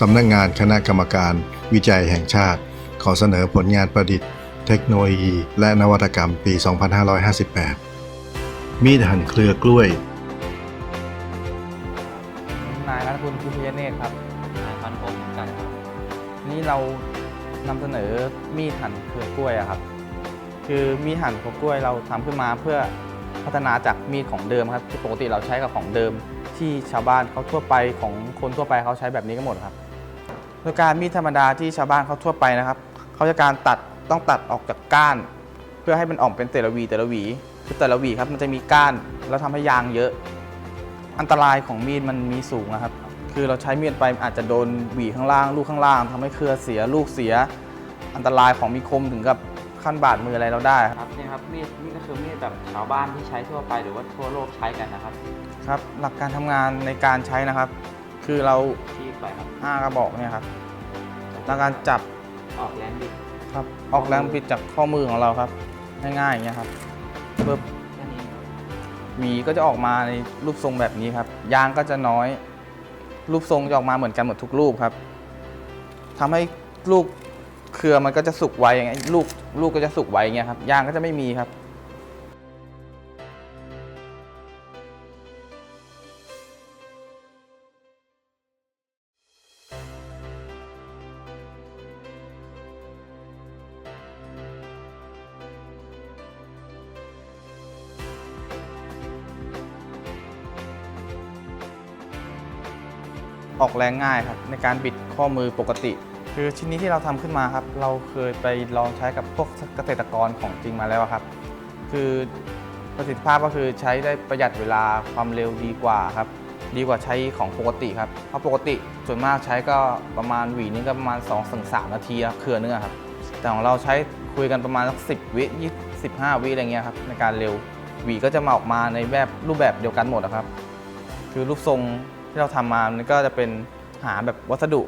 สำนักงานคณะกรรมการวิจัยแห่งชาติ ขอเสนอผลงานประดิษฐ์ เทคโนโลยี และนวัตกรรมปี 2558 มีดหั่นเครือกล้วย นายรัตนคุณพิพยเนตรครับนายพันผมเหมือนกันครับนี่เรานำเสนอมีดหั่นเครือกล้วยอะครับ คือมีดหั่นเครือกล้วยเราทำขึ้นมาเพื่อพัฒนาจากมีดของเดิมครับที่ปกติเราใช้กับของเดิมที่ชาวบ้านเขาทั่วไปของคนทั่วไปเขาใช้แบบนี้กันหมดครับ โดยการมีดธรรมดาที่ชาวบ้านเขาทั่วไปนะครับเขาจะการตัดต้องตัดออกจากก้าน เพื่อให้มันออกเป็นแต่ละหวีแต่ละหวีคือแต่ละหวีครับมันจะมีก้านแล้วทำให้ยางเยอะ อันตรายของมีดมันมีสูงนะครับ คือเราใช้มีดไปอาจจะโดนหวีข้างล่าง ลูกข้างล่างทำให้เครือเสียลูกเสีย อันตรายของมีคมถึงกับขั้นบาดมืออะไรเราได้ครับครับนี่ครับมีดนี่ก็คือมีดแบบชาวบ้านที่ใช้ทั่วไปหรือว่าทั่วโลกใช้กันนะครับครับ หลักการทำงานในการใช้นะครับ คือเราที่ปล่อยครับอ้ากระบอกเนี่ยครับ หลักการจับออกแรงบิดครับออกแรงบิดจากข้อมือของเราครับ ง่ายๆอย่างเงี้ยครับปึ๊บแค่นี้หวีก็จะออกมาในรูปทรงแบบนี้ครับ ยางก็จะน้อย รูปทรงจะออกมาเหมือนกันหมดทุกรูปครับทำให้ลูกเครือมันก็จะสุกไวอย่างเงี้ยลูกลูกก็จะสุกไวอย่างเงี้ยครับยางก็จะไม่มีครับ ออกแรงง่ายครับในการบิดข้อมือปกติ คือชิ้นนี้ที่เราทำขึ้นมาครับ เราเคยไปลองใช้กับพวกเกษตรกรของจริงมาแล้วครับ คือประสิทธิภาพก็คือใช้ได้ประหยัดเวลาความเร็วดีกว่าครับ ดีกว่าใช้ของปกติครับเพราะปกติส่วนมากใช้ก็ประมาณหวีนึงก็ประมาณ2อถึงสนาทีครับเครือนึงอครับ แต่ของเราใช้คุยกันประมาณสักสิบวิยี่สิบห้าวิอะไรเงี้ยครับในการเร็วหวีก็จะมาออกมาในแบบรูปแบบเดียวกันหมดนะครับ คือรูปทรง ที่เราทำมามันก็จะเป็นหาแบบวัสดุ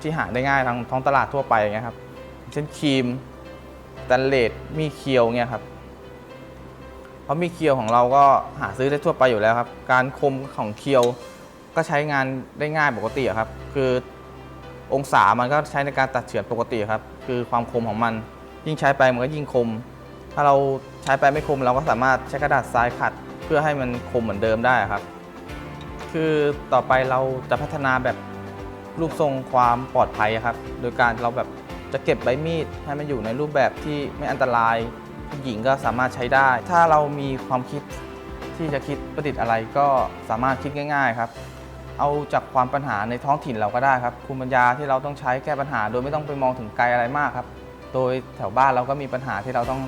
ที่หาได้ง่ายทางท้องตลาดทั่วไปอย่างเงี้ยครับเช่นครีมสแตนเลสมีเคียวเงี้ยครับเพราะมีเคียวของเราก็หาซื้อได้ทั่วไปอยู่แล้วครับ การคมของเคียวก็ใช้งานได้ง่ายปกติครับ คือองศามันก็ใช้ในการตัดเฉือนปกติครับ คือความคมของมัน ยิ่งใช้ไปมันก็ยิ่งคม ถ้าเราใช้ไปไม่คมเราก็สามารถใช้กระดาษทรายขัด เพื่อให้มันคมเหมือนเดิมได้ครับ คือต่อไปเราจะพัฒนาแบบรูปทรงความปลอดภัยครับ โดยการเราแบบจะเก็บใบมีดให้มันอยู่ในรูปแบบที่ไม่อันตรายผู้หญิงก็สามารถใช้ได้ ถ้าเรามีความคิดที่จะคิดประดิษฐ์อะไรก็สามารถคิดง่าย ๆครับ เอาจากความปัญหาในท้องถิ่นเราก็ได้ครับภูมิปัญญาที่เราต้องใช้แก้ปัญหา โดยไม่ต้องไปมองถึงไกลอะไรมากครับ โดยแถวบ้านเราก็มีปัญหาที่เราต้อง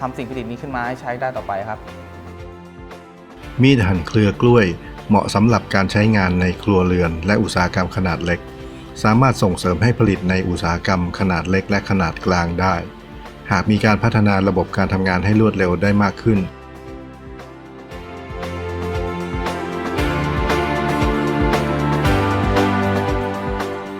ทำสิ่งประดิษฐ์นี้ขึ้นมาให้ใช้ได้ต่อไปครับ มีดหั่นเครือกล้วย เหมาะสำหรับการใช้งานในครัวเรือนและอุตสาหกรรมขนาดเล็ก สามารถส่งเสริมให้ผลิตในอุตสาหกรรมขนาดเล็กและขนาดกลางได้ หากมีการพัฒนาระบบการทำงานให้รวดเร็วได้มากขึ้น